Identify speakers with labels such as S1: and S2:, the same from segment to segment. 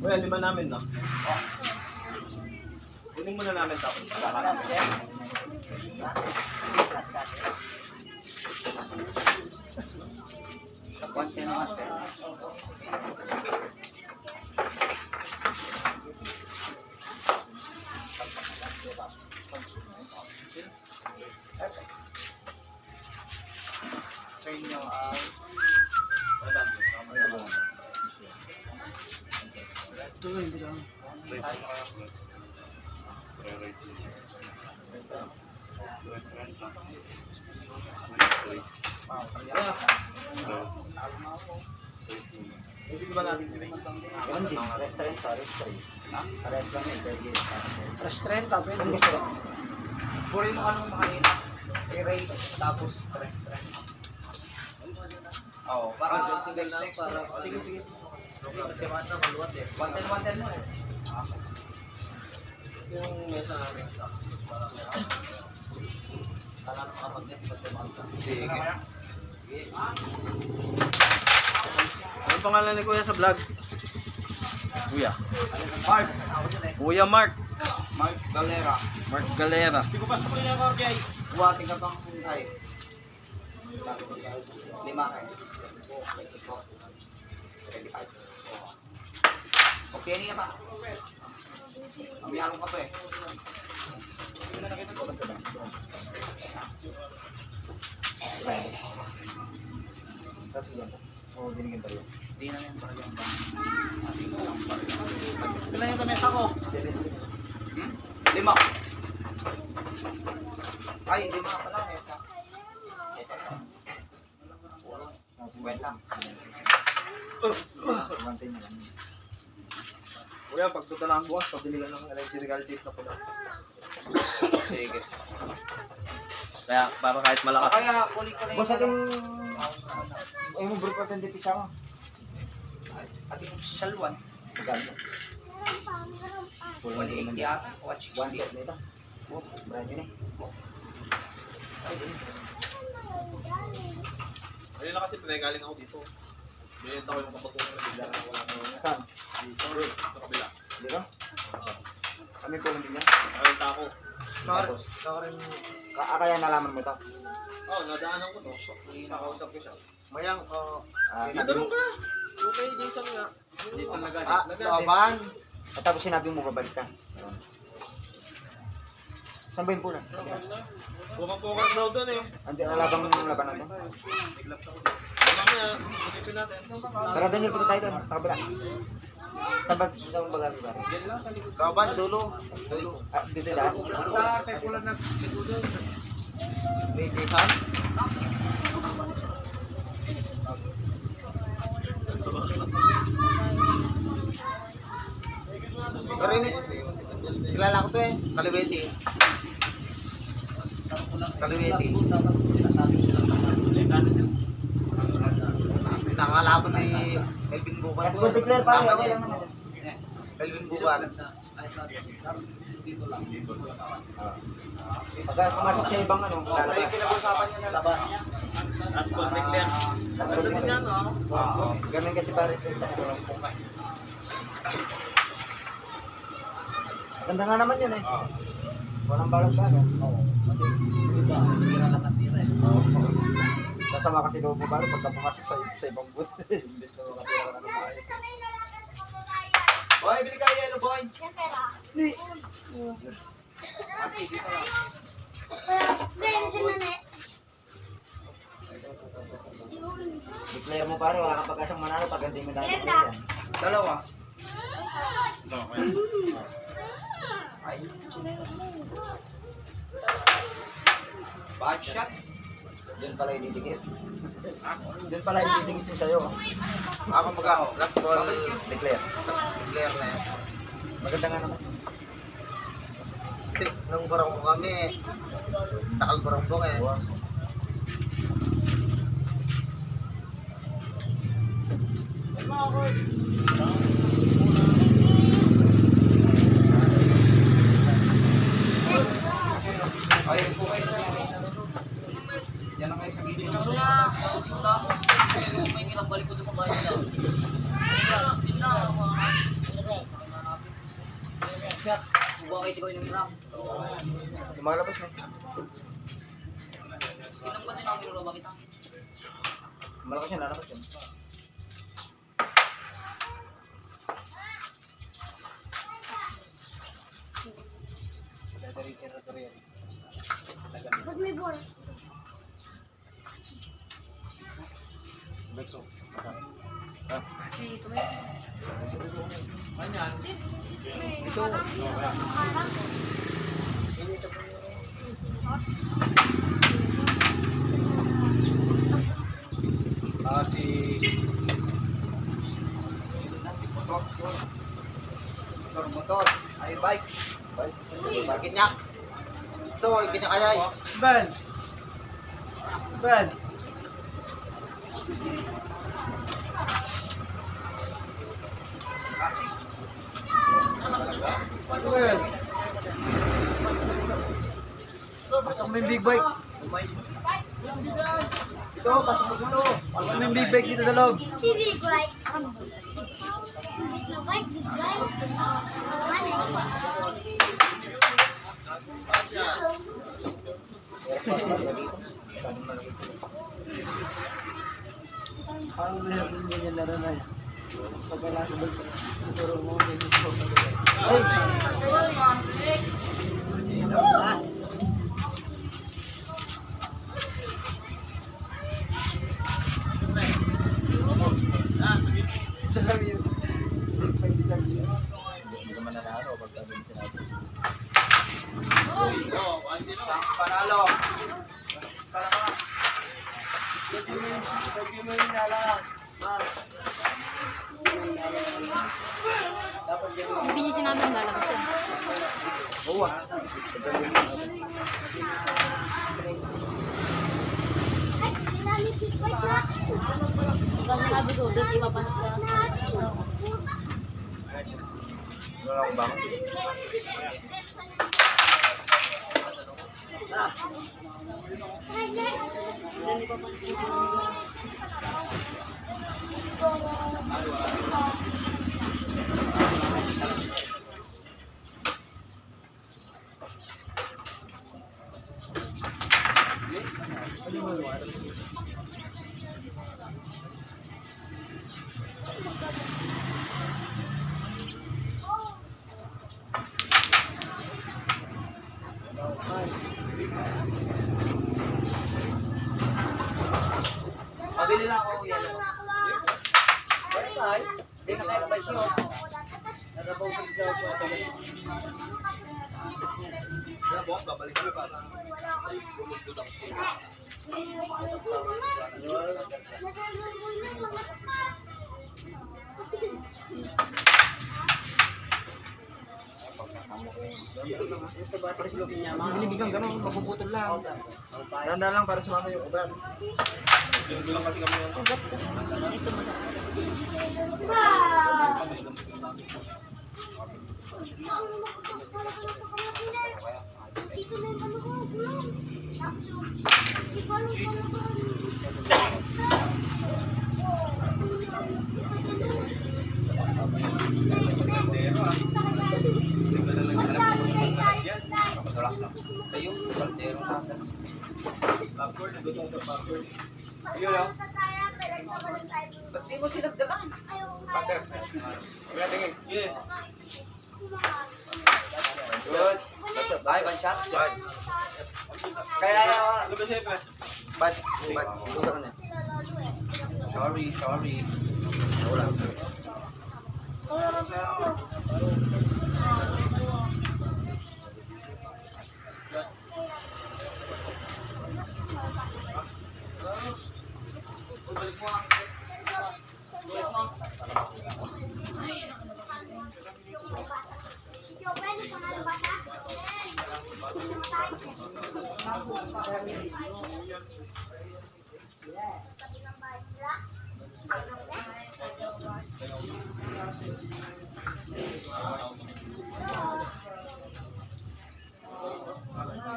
S1: Well, lima namin, no? Kunin muna namin tapos.
S2: Konti naman. Sa inyo ay ito
S1: Yeah. Hindi ba natin yun?
S3: Ganun din. Restaurant to, restaurant. Parehas lang yun, per year.
S2: Restaurant, pwede.
S3: Kung gusto mo.
S2: Puri mo anong makain. I-rate, tapos restaurant. Oo, para
S1: Ah,
S2: single
S1: na,
S2: sex.
S1: para-
S2: Oh, Sige, sige.
S1: Kasi mata, maluwat eh.
S2: One ten, one ten mo eh.
S1: Yung mesa namin.
S2: Para makapag-gets pag tumawag
S3: Sige.
S1: Anong pangalan ni Kuya sa vlog? Kuya.
S2: Mark, eh.
S1: Kuya Mark.
S2: Mark Galera.
S1: Mark Galera. Hindi ko pa sa kuya ko, Orkay.
S2: Buwati ka bang tayo? Lima kayo. Thank you po. Ready ka. Okay niya pa. Mamiyalo ka pa eh.
S3: Tapos yan. Oo, binigyan tayo.
S2: Hindi na yan para yung bang.
S1: Kailan yung tamesa ko?
S2: Hmm? Lima. Ay, lima pala. Ito. Ito. Wait lang.
S3: Mantay na lang.
S1: Kuya, pagpunta lang bukas, pabili ka ng electrical tape na pula.
S2: Sige.
S1: Kaya, para kahit malakas.
S2: Kaya kulit ko na
S3: Boss, ating... Ay mo, bro, patin di pisa mo.
S2: Ating salwan.
S3: Maganda.
S2: Wala 80 ata. Watch
S3: One shot nito. Brand new eh.
S1: Ayun na kasi pinagaling ako dito. Binenta ko yung kapatunan na bigla na wala na
S3: Saan?
S1: Sorry, sa kabila.
S3: Dito? Kami po lang yan.
S1: Nakita ako.
S3: Tapos, ka kaya nalaman mo to?
S1: Oo, oh, nadaanan ko to. Nakausap ko siya. Mayang,
S3: Ah,
S1: dito lang ka. Yung kay Jason nga.
S2: Jason Lagade.
S3: Ah, laban. At tapos sinabi mo babalik ka. Saan ba yung pula?
S1: Bukang-bukang daw doon eh.
S3: Andi, ang labang laban natin.
S1: Mamaya, ilipin natin.
S3: Tara Daniel, punta tayo doon. Pakabila. Saan ba? Saan ba galing ba?
S1: Kaban, dulo.
S3: Dulo. Ah, dito daan.
S1: May Jason? Pero ini, kilala ko to eh. Kaliweti. Kaliweti. Nakalaban ni Melvin Bukan.
S3: Kasi kung declare pa, okay lang naman.
S1: Melvin Bukan.
S3: Pagka pumasok sa ibang ano,
S2: Sa yung pinag-usapan niya na labas niya.
S1: Tapos pag declare.
S3: Tapos
S1: Ganda din yan, no?
S3: Oo. Ganun kasi pare. Ganda nga naman yun eh. Walang balang balang. Oo. Kasi, di ba, tira lang ang tira eh. Kasama kasi loob mo ba pagka pumasok sa, sa ibang booth. Imbis na makatira ka na ng maayos.
S2: Boy, bili ka yellow boy. Kasi dito lang.
S3: Declare mo pare, wala kang pagkasang manalo pag hindi mo dahil yan.
S2: Dalawa. Ay. Bad shot.
S3: Diyan pala ididikit. Diyan pala ididikit yung sa'yo.
S1: Ako magkano? Last ball.
S3: Declare.
S1: Declare na yan.
S3: Maganda nga naman.
S1: Kasi nung barang ko kami, takal barang ko eh.
S2: Ayun po kayo. Yan lang kayo sa gilid.
S4: May kinabalik ko doon bahay nila. Yun na, na.
S2: shot. Bubuha kayo ko yung hirap.
S3: Lumalabas na.
S2: Inom kasi na uminom ba kita?
S3: Malakas yan, lalabas yan.
S4: Ito.
S3: Ah, si...
S2: Motor, motor. Ay, bike.
S3: Bye.
S1: Bakit? So, ikin niya kaya eh.
S3: Ben! Ben! Ben! Pasok mo yung big bike. Ito, pasok mo dito. Pasok mo yung big bike dito sa loob.
S4: Big like. Big like, big like.
S3: Parang meron din laro na yan. Mo. Sasabi yun. Hindi sabi yun. Hindi naman nanalo pag sabi yung sinabi.
S2: Panalo.
S5: Hindi niya sinabi ang lalabas yan.
S3: Oo ah.
S4: Na.
S5: Ikaw sinabi ko, doon ipapanat sa...
S3: Wala akong bangon.
S5: Doon ipapanat sa...
S2: Pabili
S3: Mga binibigyan ganun, mapuputol lang. Danda lang para sumama yung ugat.
S5: Ugat ko. Ito mo.
S3: Madalas lang. Tayo, kaldero natin.
S2: Ba't di mo sinagdagan?
S3: Good. That's it. Bye, one shot. Bye. Kaya, bad, bad, luto ka na. Sorry, sorry. Wala.
S2: Balik mo ang... Balik mo ang...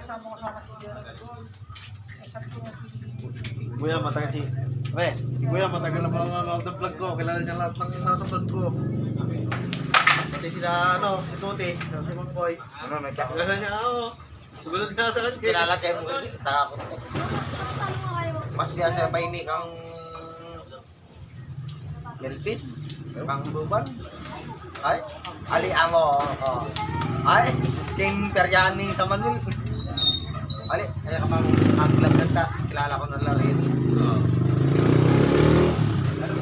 S6: Kasama ko sa kasi Sabi ko nga si
S1: Kuya, matagal si... Pre, kuya, matagal na pala nanonood ng vlog ko. Kilala niya lahat ng nasa vlog ko. Pati sila, ano, si Tuti, si Mang Boy.
S3: Ano, kat.
S1: Kilala niya ako. Sumunod nga sa kanya.
S6: Kilala kayo mo. Taka ko.
S1: Mas siya sa painik ang... Melvin, Kang Ruban. Ay, Ali Amo. Oh. Ay, King Periani sa Manuel. Ali, ay ka mang maglag ganda. Kilala ko na lang rin.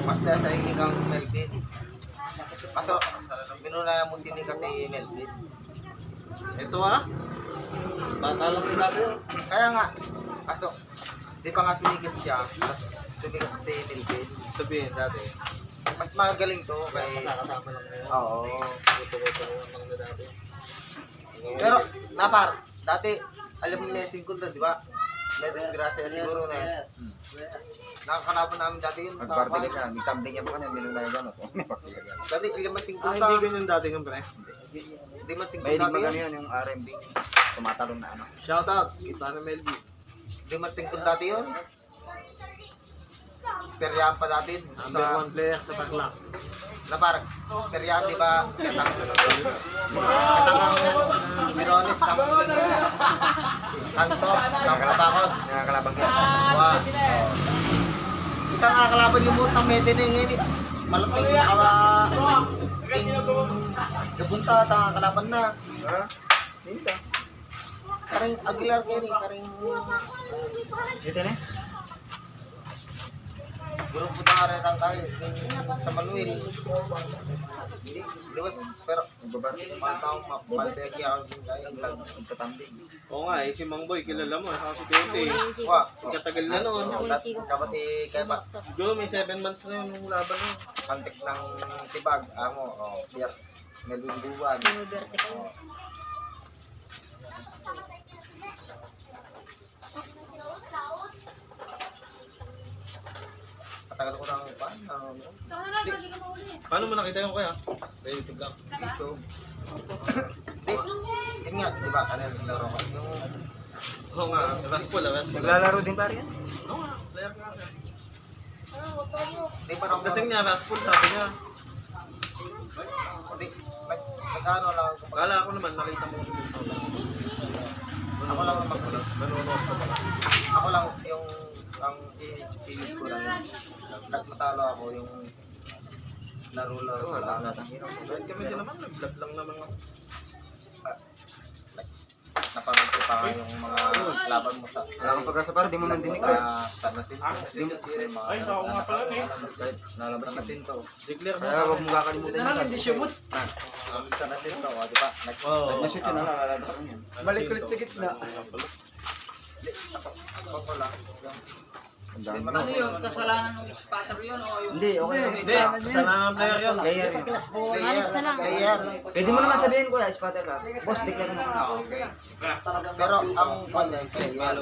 S1: Mas siya sa inik ang Melvin. Kaso, binunaya mo sinikat ni Melvin. Ito ah. Bata lang dati yun. Kaya nga. Kaso, di pa nga sumikat siya. Tapos sumikat si Melvin. Sabihin dati. Mas magaling to kay...
S3: Kasama lang ngayon.
S1: Oo. Pero, napar, dati, alam mo may single doon, di ba? May disgrasya siguro na yun. Nakakalaban namin dati yun. sa
S3: Magpartigan
S1: kwan.
S3: ka, may tambing niya pa kanya, minuna yung gano'n. May yan.
S1: Dati, alam mo single
S6: Ah,
S1: ta.
S6: hindi ganyan dati yung pre.
S1: Hindi man single
S3: May
S1: dati
S3: hindi
S1: yun.
S3: magano yun, yung R&B. Tumatalon na ano.
S6: Shout out. Kita na Melvin.
S1: Hindi man single dati yun. Peryahan pa dati.
S6: Number
S1: Sa,
S6: one player sa
S1: na parang, peryahan di ba? Katang, katang ang Mirones, ng Kanto, ng Kalabakot.
S3: Nakakalabang yan.
S1: Wa. Kita nakakalaban yung mutang mede na ngayon. eh. Malaking kawa. Ting gabunta at ang kalaban na.
S3: Ha? Hindi ka.
S1: Karing Aguilar kayo ni, karing
S3: Dito na?
S1: Grupo na rin ang tayo sa Manuel. Hindi, di ba? Pero,
S3: Magbabati.
S1: mga taong mapalpeki ako din kayo.
S3: Magtatambing.
S6: Oo nga eh, si Mang Boy, kilala mo. eh, Si Tiote.
S1: Wa.
S6: Katagal na noon.
S1: Kapati kay ba?
S6: Siguro may 7 months na yun yung laban nun.
S1: Pantik ng tibag. Amo, oh, Pierce. Nalunduan. Oh. Patagal ko ng pan. Ano,
S6: Paano mo nakita yung kaya? Sa YouTube lang.
S1: dito. Di, yun nga, di ba, kanil laro ko. Yung,
S6: Oo nga, Raspol ah, Raspol.
S3: Naglalaro din pare yan.
S6: Oo nga, player nga.
S1: di pa naman,
S6: Dating niya, Raspol sabi niya.
S1: di, nag, nag-ano lang ako.
S6: Akala ko naman, nakita mo yung
S1: Ako lang ang magkulit.
S6: Nanonood ko pala.
S1: Ako lang yung, ang i-feeling ko lang, kahit matalo ako yung laro-laro ko lang.
S6: Kahit kami din naman, nag-vlog lang naman ako.
S1: Napanood ko pa nga yung mga laban mo sa
S3: Wala kang pagkasa pare, di mo nandinig ka.
S1: sa. Yung mga
S6: Ay, ako nga pala, eh.
S1: Kahit lalabas San Jacinto.
S6: Declare mo.
S3: Kaya huwag mo kakalimutan yung
S6: hindi siya mood.
S1: Ang San Jacinto, oh, di ba? Nag
S6: Oo.
S3: Nag-shoot yun, ko yan.
S6: Balik ulit sa gitna.
S1: ako pala. Ano yun?
S6: Kasalanan ng spatter yun o yung...
S3: Hindi, okay lang.
S6: Hindi, kasalanan ng player yun.
S3: Player yun.
S5: Alis na lang.
S1: Player.
S3: Pwede mo naman sabihin kuya, spotter ka. Boss, declare mo.
S1: Pero ang kanya, player.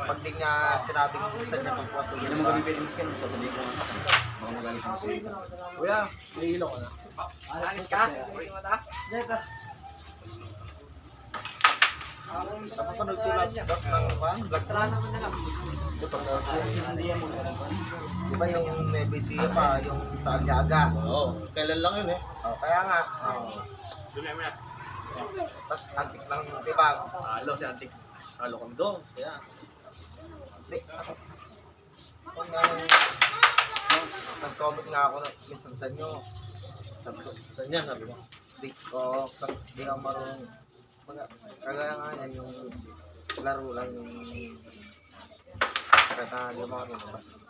S1: Pag di niya sinabing sa niya pagpasok
S3: Hindi mo kami pwede ko nga sa kanya. Baka magalit mo sa'yo.
S6: Kuya, nahihilo ko na.
S4: Alis ka?
S1: Napapanood ko lang dos ng pan, blast
S4: naman na lang.
S3: Sisindihan mo.
S1: Di ba yung Nevesia pa, yung sa Aliaga?
S6: Oo, kailan lang yun eh.
S1: Oh, kaya nga. Oh. Tapos antik lang, di ba?
S6: Halo si Antik. Halo kami doon. Kaya,
S1: ako. Kung yung, nag-comment nga ako na minsan sa inyo,
S6: sabi ko, saan yan? Sabi ko.
S1: di ko, tapos di ako marunong. Kagaya nga yan, yung laro lang yung kahit na di.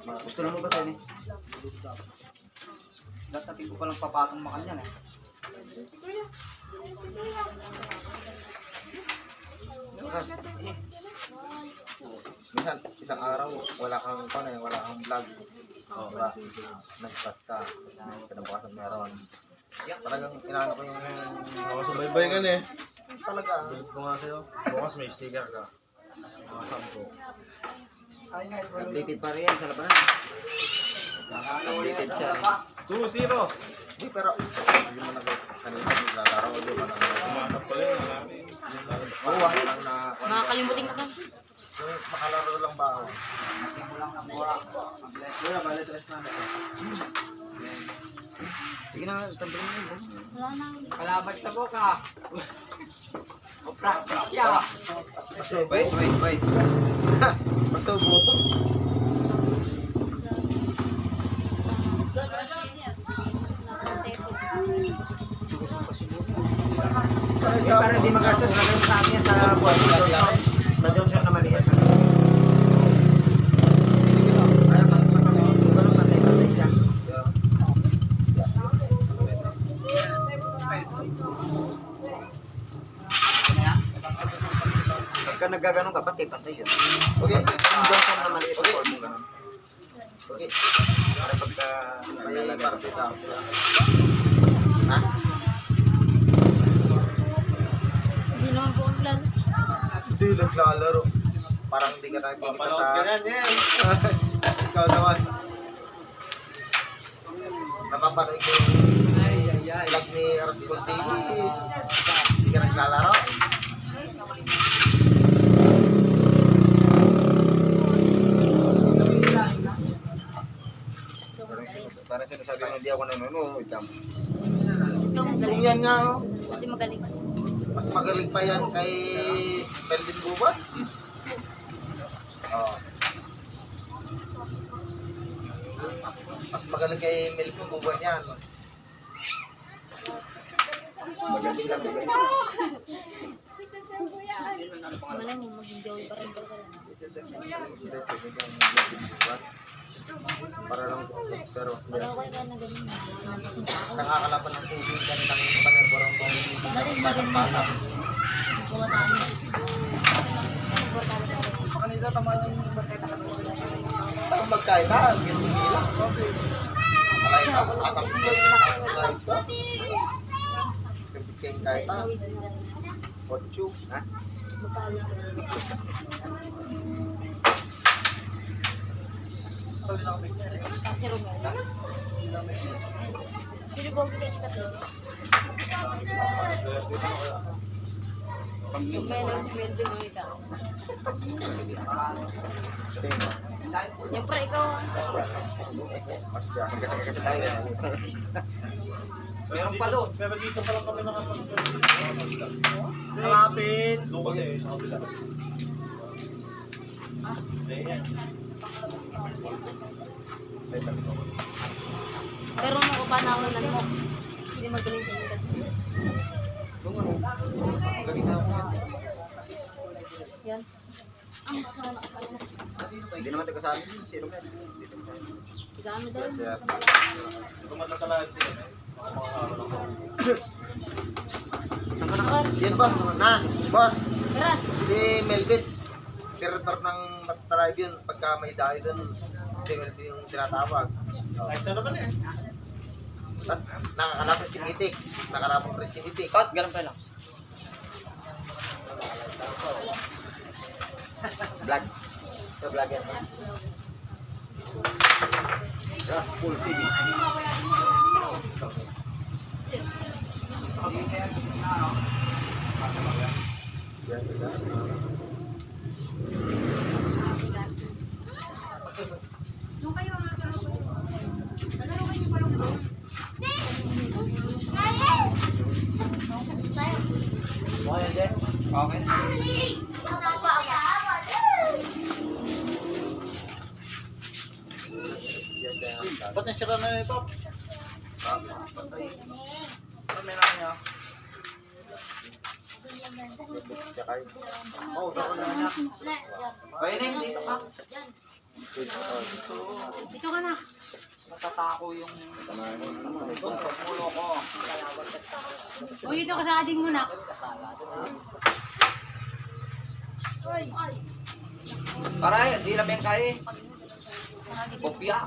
S1: Mga-
S3: Gusto lang mo ba sa'yo? Dati ko palang papatong makan yan eh.
S1: Minsan, isang araw, wala kang ano eh, wala kang vlog. Oh, diba? Nag-pass ka. Kinabukasan meron. Talagang inaano ko yung...
S6: Ako subaybay ka na eh.
S1: Talaga.
S6: Balik ko nga sa'yo. Bukas may sticker ka. Mga sampo.
S3: Updated pa rin yan sa labanan. Updated siya.
S6: 2-0.
S1: Hindi, pero hindi mo nag kanina naglalaro, hindi mo nag
S6: Tumatap pala yun.
S1: Oo, ah. lang na...
S5: Makakalimutin ka kan.
S1: Yung makalaro lang ba ako? Wala, balik tres na na.
S3: Sige na, tandaan mo yun.
S5: Wala na.
S2: Kalaban sa boka. O practice siya.
S1: Pasubo.
S3: Wait, wait, wait.
S1: Pasubo.
S3: Eh, para hindi magastos, lagay mo sa akin yan sa buwan mo. Johnson. Sa Johnson na maliit. Ayaw ka sa kami. Kung ganun, matay-matay siya. Pagka nagaganon ka, pati patay yun.
S1: Okay.
S3: Yung Johnson na maliit,
S1: Okay.
S3: okay. mo ganun.
S1: Okay.
S3: Para pagka
S1: May
S3: nalalagay.
S1: partita. Ha?
S5: Hindi naman po ang plan.
S1: Hindi lang lalaro. Parang hindi ka nakikita sa... Ikaw naman. Napapanood ko yung
S2: Ay, ay, ay.
S1: vlog ni Roscon TV. Hindi ka naglalaro.
S3: Parang- Parang sinasabi mo, hindi ako nanonood.
S1: Kung
S5: magaling.
S1: yan nga, oh,
S5: Hindi magaling.
S1: mas magaling pa yan kay Melvin Buba. Oh. Mas magaling kay Melvin Buba yan.
S3: Magaling lang. magaling.
S5: Malay mo, maging Joey pa rin.
S1: Para lang pero
S5: na ganun.
S1: Nakakalaban ng tubig ka ng panerborang pong
S5: Galing na rin
S1: bata.
S5: Gawa tayo. Importante tayo.
S1: Kanina tama yung Ang magkain na, ginigila. Alay ka, asam ko. Alay ka. Sipit kayong kahit na. Ocho.
S3: Ha?
S5: Kasi Romero. Sino ba ang pinag Yung Melo, si Melvin o ikaw. Siyempre, ikaw.
S3: Kasi tayo.
S1: Meron pa doon. Pero dito pa lang kami nakapag Nakapin. Doon kasi.
S5: Pero nung kapanahonan mo, sino magaling sa
S1: ako.
S5: Yan. Ang baka na
S3: Hindi naman tayo kasali. Si Romel. Hindi tayo kasali.
S5: Sigami daw.
S1: Kaya, tumatatalaan sila.
S3: Saan ka na?
S1: Yan boss, na, boss, si Melvin, director ng Matribe yun, pagka may dahil dun, si Melvin yung tinatawag. Ay, saan naman eh? Tapos, nakakalaban si Itik, nakakalaban rin si Itik.
S3: Cut, ganun pa lang. Vlog. Ito vlog yan. Just full TV.
S1: Yan, yan.
S3: Okay. Ba't nasira na ito?
S1: Ano Yun. Oh, dako na niya.
S2: Pwede na dito ka.
S5: Dito ka na.
S2: Natatako yung mulo ko.
S5: O, dito ka sa ating muna.
S3: Aray, di na ben kaya eh. Kopya.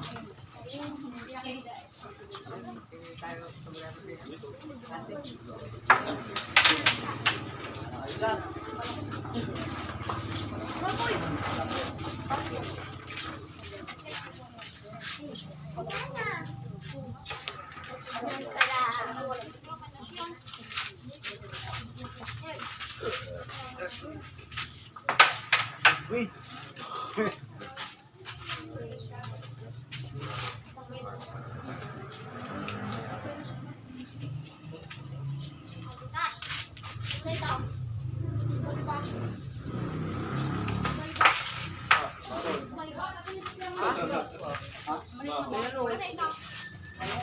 S1: Uy,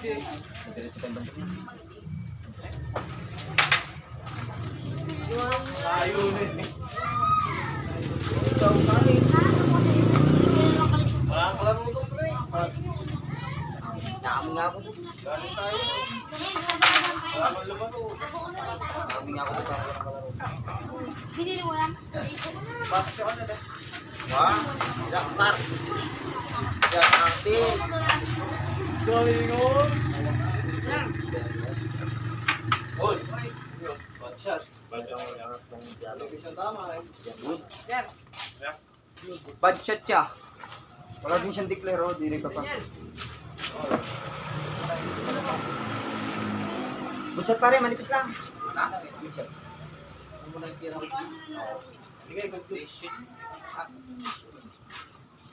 S3: Diretso pa yung bantog niya.
S6: Layo na eh. Wala ka lang mo pre.
S3: Naamoy nga ako.
S6: Galing tayo. Wala man laman oh.
S3: Naamoy nga ako.
S1: Binili mo yan?
S6: Bakit siya ano na? Tidak par. Ya, asin. Galingon. Oy, one shot.
S3: Bad shot siya. Wala din siyang declare, oh. Di rin pa. Good shot pare, manipis lang. Good shot.
S6: Sige, good good.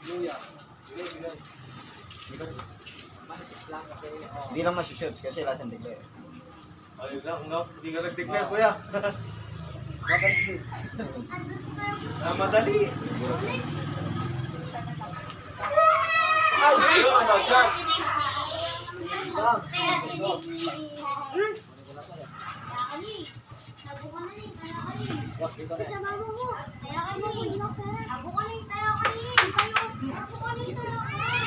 S6: Luya. Sige,
S2: kasi. oh.
S3: Hindi lang masushoot kasi wala siyang declare.
S6: Ayun lang, no? Hindi ka nag-declare, kuya.
S3: Magaling din.
S6: Ah, madali. Ay.
S1: Sa mama mo. Kaya ka mo hindi mo pera. Ako ka rin, kaya ka rin. Kayo. Ako ka rin, kaya ka rin.